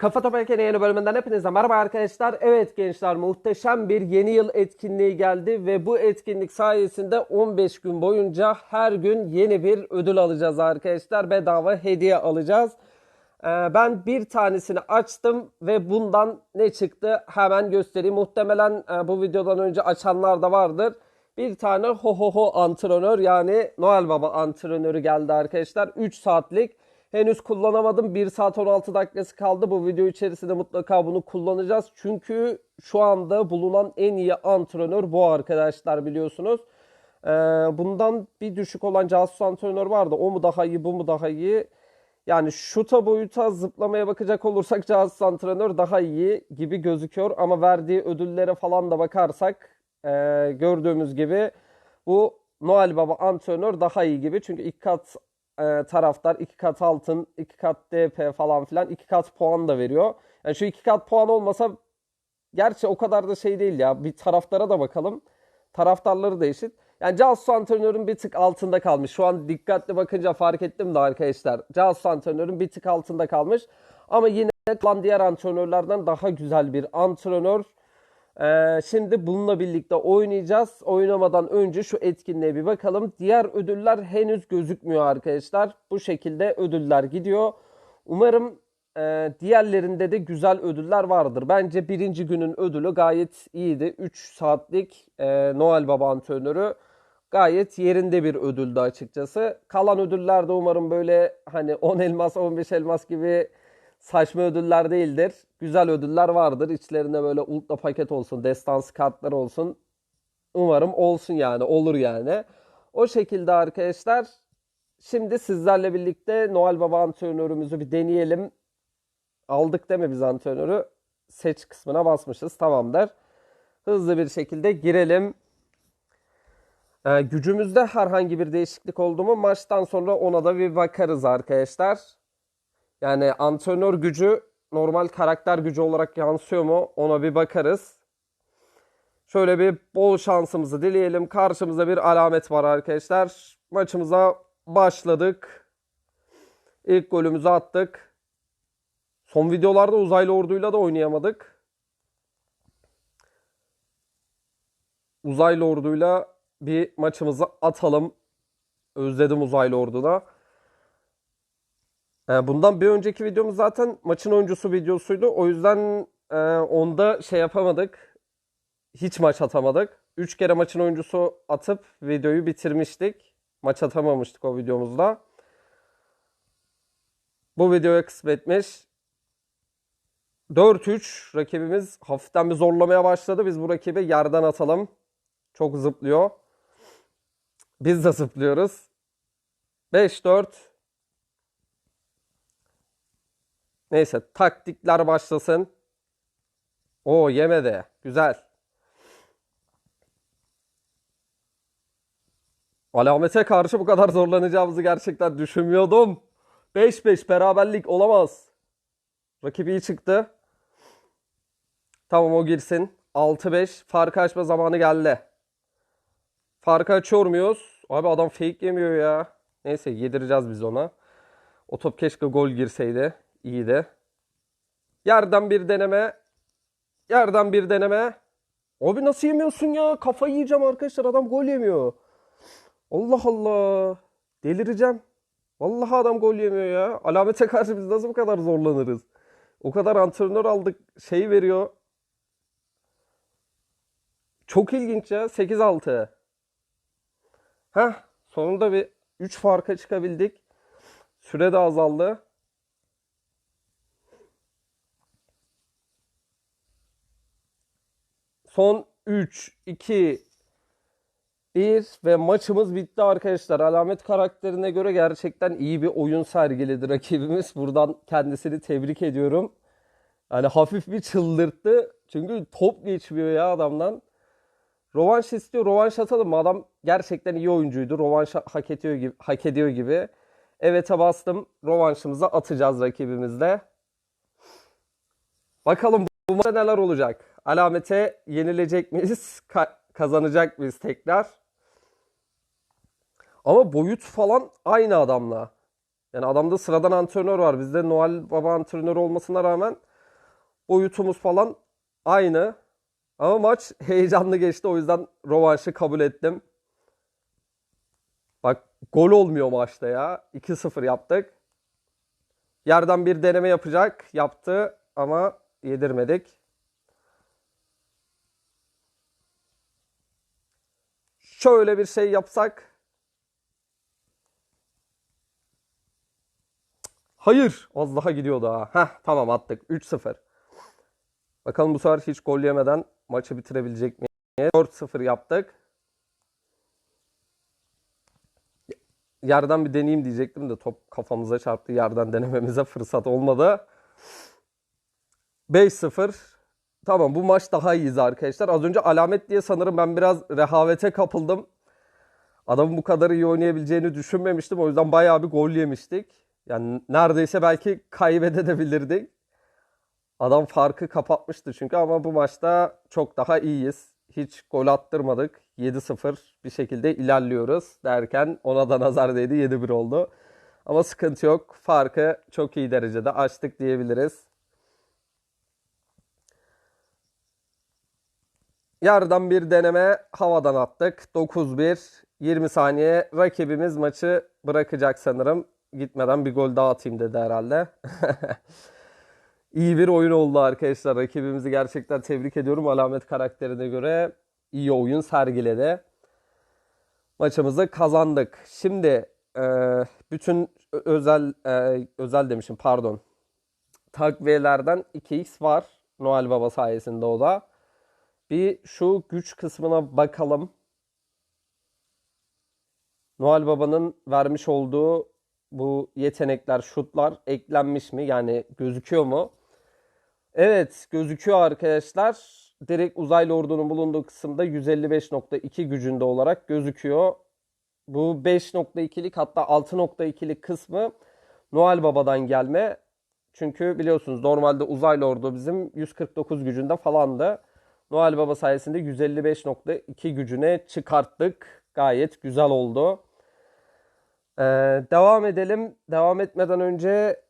Kafa Erken'in yeni bölümünden hepinize merhaba arkadaşlar. Evet gençler muhteşem bir yeni yıl etkinliği geldi ve bu etkinlik sayesinde 15 gün boyunca her gün yeni bir ödül alacağız arkadaşlar. Bedava hediye alacağız. Ee, ben bir tanesini açtım ve bundan ne çıktı hemen göstereyim. Muhtemelen e, bu videodan önce açanlar da vardır. Bir tane ho ho ho antrenör yani Noel Baba antrenörü geldi arkadaşlar. 3 saatlik. Henüz kullanamadım. 1 saat 16 dakikası kaldı. Bu video içerisinde mutlaka bunu kullanacağız. Çünkü şu anda bulunan en iyi antrenör bu arkadaşlar biliyorsunuz. Ee, bundan bir düşük olan casus antrenör vardı. O mu daha iyi bu mu daha iyi? Yani şuta boyuta zıplamaya bakacak olursak casus antrenör daha iyi gibi gözüküyor. Ama verdiği ödüllere falan da bakarsak e, gördüğümüz gibi bu Noel Baba antrenör daha iyi gibi. Çünkü iki kat e, taraftar, iki kat altın, iki kat DP falan filan iki kat puan da veriyor. Yani şu iki kat puan olmasa gerçi o kadar da şey değil ya. Bir taraftara da bakalım. Taraftarları da eşit. Yani Casus antrenörün bir tık altında kalmış. Şu an dikkatli bakınca fark ettim de arkadaşlar. Casus antrenörün bir tık altında kalmış. Ama yine lan diğer antrenörlerden daha güzel bir antrenör. Ee, şimdi bununla birlikte oynayacağız. Oynamadan önce şu etkinliğe bir bakalım. Diğer ödüller henüz gözükmüyor arkadaşlar. Bu şekilde ödüller gidiyor. Umarım e, diğerlerinde de güzel ödüller vardır. Bence birinci günün ödülü gayet iyiydi. 3 saatlik e, Noel Baba antrenörü gayet yerinde bir ödüldü açıkçası. Kalan ödüller de umarım böyle hani 10 elmas 15 elmas gibi saçma ödüller değildir. Güzel ödüller vardır. İçlerinde böyle ultra paket olsun, destansı kartlar olsun. Umarım olsun yani, olur yani. O şekilde arkadaşlar. Şimdi sizlerle birlikte Noel Baba antrenörümüzü bir deneyelim. Aldık değil mi biz antrenörü? Seç kısmına basmışız. Tamamdır. Hızlı bir şekilde girelim. Ee, gücümüzde herhangi bir değişiklik oldu mu maçtan sonra ona da bir bakarız arkadaşlar. Yani antrenör gücü normal karakter gücü olarak yansıyor mu ona bir bakarız. Şöyle bir bol şansımızı dileyelim. Karşımızda bir alamet var arkadaşlar. Maçımıza başladık. İlk golümüzü attık. Son videolarda uzaylı orduyla da oynayamadık. Uzaylı orduyla bir maçımızı atalım. Özledim uzaylı orduna. Ee, Bundan bir önceki videomuz zaten maçın oyuncusu videosuydu. O yüzden e, onda şey yapamadık. Hiç maç atamadık. 3 kere maçın oyuncusu atıp videoyu bitirmiştik. Maç atamamıştık o videomuzda. Bu videoya kısmetmiş. 4-3 rakibimiz hafiften bir zorlamaya başladı. Biz bu rakibi yerden atalım. Çok zıplıyor. Biz de zıplıyoruz. 5-4 Neyse taktikler başlasın. O yemedi. Güzel. Alamete karşı bu kadar zorlanacağımızı gerçekten düşünmüyordum. 5-5 beraberlik olamaz. Rakip iyi çıktı. Tamam o girsin. 6-5 farkı açma zamanı geldi. Farkı açıyor muyuz? Abi adam fake yemiyor ya. Neyse yedireceğiz biz ona. O top keşke gol girseydi. İyi de. Yerden bir deneme. Yerden bir deneme. Abi nasıl yemiyorsun ya? Kafayı yiyeceğim arkadaşlar. Adam gol yemiyor. Allah Allah. Delireceğim. Vallahi adam gol yemiyor ya. Alamete karşı biz nasıl bu kadar zorlanırız? O kadar antrenör aldık. Şey veriyor. Çok ilginç ya. 8-6. Heh. Sonunda bir 3 farka çıkabildik. Süre de azaldı. Son 3, 2, 1 ve maçımız bitti arkadaşlar. Alamet karakterine göre gerçekten iyi bir oyun sergiledi rakibimiz. Buradan kendisini tebrik ediyorum. Yani hafif bir çıldırttı. Çünkü top geçmiyor ya adamdan. Rovanş istiyor. Rovanş atalım? Adam gerçekten iyi oyuncuydu. Rovanş hak ediyor gibi. Hak ediyor gibi. Evet'e bastım. Rovanşımızı atacağız rakibimizle. Bakalım bu maçta neler olacak? Alamete yenilecek miyiz? Ka- kazanacak mıyız tekrar? Ama boyut falan aynı adamla. Yani adamda sıradan antrenör var. Bizde Noel Baba antrenörü olmasına rağmen boyutumuz falan aynı. Ama maç heyecanlı geçti. O yüzden rövanşı kabul ettim. Bak gol olmuyor maçta ya. 2-0 yaptık. Yerden bir deneme yapacak. Yaptı ama yedirmedik. Şöyle bir şey yapsak. Hayır. Az daha gidiyordu ha. Heh, tamam attık. 3-0. Bakalım bu sefer hiç gol yemeden maçı bitirebilecek miyiz? 4-0 yaptık. Yerden bir deneyeyim diyecektim de top kafamıza çarptı. Yerden denememize fırsat olmadı. 5-0. Tamam bu maç daha iyiyiz arkadaşlar. Az önce alamet diye sanırım ben biraz rehavete kapıldım. Adamın bu kadar iyi oynayabileceğini düşünmemiştim. O yüzden bayağı bir gol yemiştik. Yani neredeyse belki kaybedebilirdik. Adam farkı kapatmıştı çünkü ama bu maçta çok daha iyiyiz. Hiç gol attırmadık. 7-0 bir şekilde ilerliyoruz derken ona da nazar değdi 7-1 oldu. Ama sıkıntı yok. Farkı çok iyi derecede açtık diyebiliriz. Yerden bir deneme havadan attık. 9-1. 20 saniye. Rakibimiz maçı bırakacak sanırım. Gitmeden bir gol daha atayım dedi herhalde. İyi bir oyun oldu arkadaşlar. Rakibimizi gerçekten tebrik ediyorum. Alamet karakterine göre iyi oyun sergiledi. Maçımızı kazandık. Şimdi e, bütün özel e, özel demişim pardon. Takviyelerden 2x var. Noel Baba sayesinde o da. Bir şu güç kısmına bakalım. Noel Baba'nın vermiş olduğu bu yetenekler, şutlar eklenmiş mi? Yani gözüküyor mu? Evet, gözüküyor arkadaşlar. Direkt uzaylı ordunun bulunduğu kısımda 155.2 gücünde olarak gözüküyor. Bu 5.2'lik hatta 6.2'lik kısmı Noel Baba'dan gelme. Çünkü biliyorsunuz normalde uzaylı ordu bizim 149 gücünde falandı. Noel Baba sayesinde 155.2 gücüne çıkarttık. Gayet güzel oldu. Ee, devam edelim. Devam etmeden önce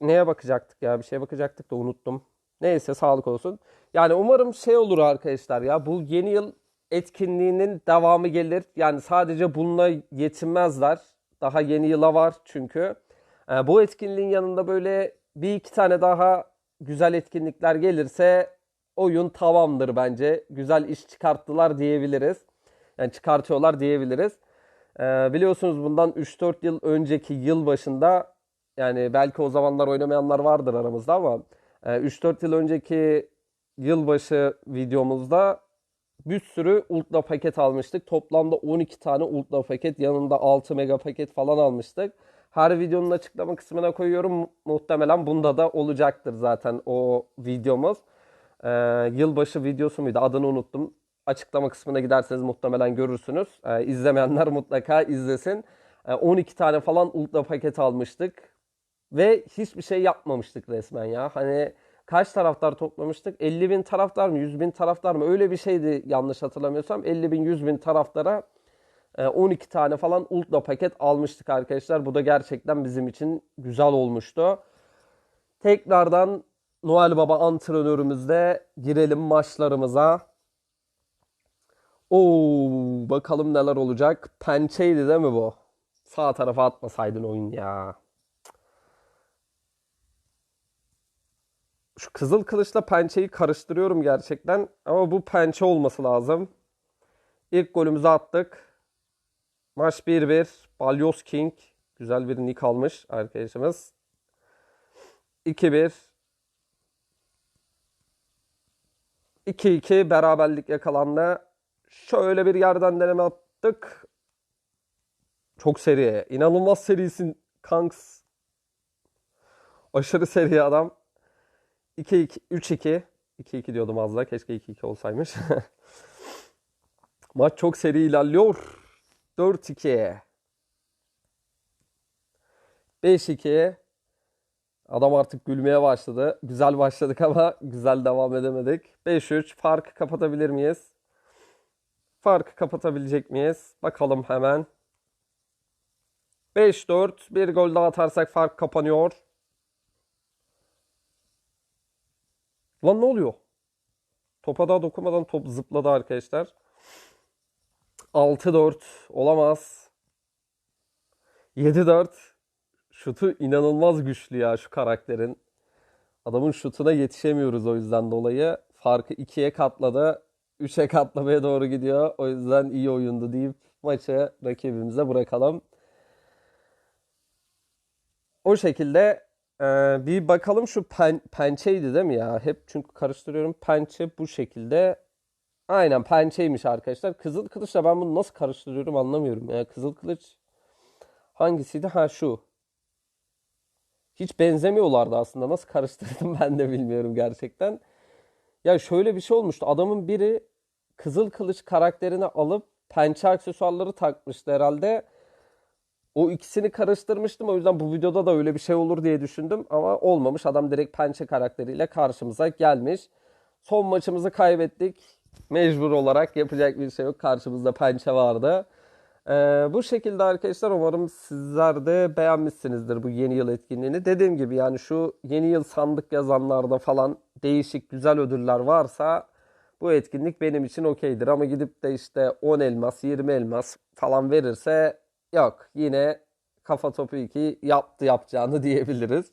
neye bakacaktık ya? Bir şeye bakacaktık da unuttum. Neyse sağlık olsun. Yani umarım şey olur arkadaşlar ya. Bu yeni yıl etkinliğinin devamı gelir. Yani sadece bununla yetinmezler. Daha yeni yıla var çünkü. Ee, bu etkinliğin yanında böyle bir iki tane daha güzel etkinlikler gelirse oyun tamamdır bence. Güzel iş çıkarttılar diyebiliriz. Yani çıkartıyorlar diyebiliriz. Ee, biliyorsunuz bundan 3-4 yıl önceki yıl başında yani belki o zamanlar oynamayanlar vardır aramızda ama e, 3-4 yıl önceki yılbaşı videomuzda bir sürü ultra paket almıştık. Toplamda 12 tane ultra paket yanında 6 mega paket falan almıştık. Her videonun açıklama kısmına koyuyorum. Muhtemelen bunda da olacaktır zaten o videomuz. Ee, yılbaşı videosu muydu? Adını unuttum. Açıklama kısmına giderseniz muhtemelen görürsünüz. Ee, izlemeyenler mutlaka izlesin. Ee, 12 tane falan ultra paket almıştık. Ve hiçbir şey yapmamıştık resmen ya. Hani kaç taraftar toplamıştık? 50 bin taraftar mı? 100 bin taraftar mı? Öyle bir şeydi yanlış hatırlamıyorsam. 50 bin 100 bin taraftara e, 12 tane falan ultra paket almıştık arkadaşlar. Bu da gerçekten bizim için güzel olmuştu. Tekrardan Noel Baba antrenörümüzde girelim maçlarımıza. Oo, bakalım neler olacak. Pençeydi değil mi bu? Sağ tarafa atmasaydın oyun ya. Şu kızıl kılıçla pençeyi karıştırıyorum gerçekten. Ama bu pençe olması lazım. İlk golümüzü attık. Maç 1-1. Balyoz King. Güzel bir nick almış arkadaşımız. 2-1. 2-2 beraberlik yakalandı. Şöyle bir yerden deneme attık. Çok seri. İnanılmaz serisin Kanks. Aşırı seri adam. 2-2, 3-2. 2-2 diyordum az daha. Keşke 2-2 olsaymış. Maç çok seri ilerliyor. 4-2. 5-2. Adam artık gülmeye başladı. Güzel başladık ama güzel devam edemedik. 5-3. Farkı kapatabilir miyiz? Farkı kapatabilecek miyiz? Bakalım hemen. 5-4. Bir gol daha atarsak fark kapanıyor. Lan ne oluyor? Topa daha dokunmadan top zıpladı arkadaşlar. 6-4 olamaz. 7-4. Şutu inanılmaz güçlü ya şu karakterin. Adamın şutuna yetişemiyoruz o yüzden dolayı. Farkı 2'ye katladı. 3'e katlamaya doğru gidiyor. O yüzden iyi oyundu deyip maçı rakibimize bırakalım. O şekilde e, bir bakalım şu pen, pençeydi değil mi ya? Hep çünkü karıştırıyorum. Pençe bu şekilde. Aynen pençeymiş arkadaşlar. Kızıl kılıçla ben bunu nasıl karıştırıyorum anlamıyorum ya. Kızıl kılıç hangisiydi? Ha şu. Hiç benzemiyorlardı aslında. Nasıl karıştırdım ben de bilmiyorum gerçekten. Ya şöyle bir şey olmuştu. Adamın biri Kızıl Kılıç karakterini alıp pençe aksesuarları takmıştı herhalde. O ikisini karıştırmıştım. O yüzden bu videoda da öyle bir şey olur diye düşündüm. Ama olmamış. Adam direkt pençe karakteriyle karşımıza gelmiş. Son maçımızı kaybettik. Mecbur olarak yapacak bir şey yok. Karşımızda pençe vardı. Ee, bu şekilde arkadaşlar umarım sizler de beğenmişsinizdir bu yeni yıl etkinliğini. Dediğim gibi yani şu yeni yıl sandık yazanlarda falan değişik güzel ödüller varsa bu etkinlik benim için okeydir. Ama gidip de işte 10 elmas 20 elmas falan verirse yok yine kafa topu 2 yaptı yapacağını diyebiliriz.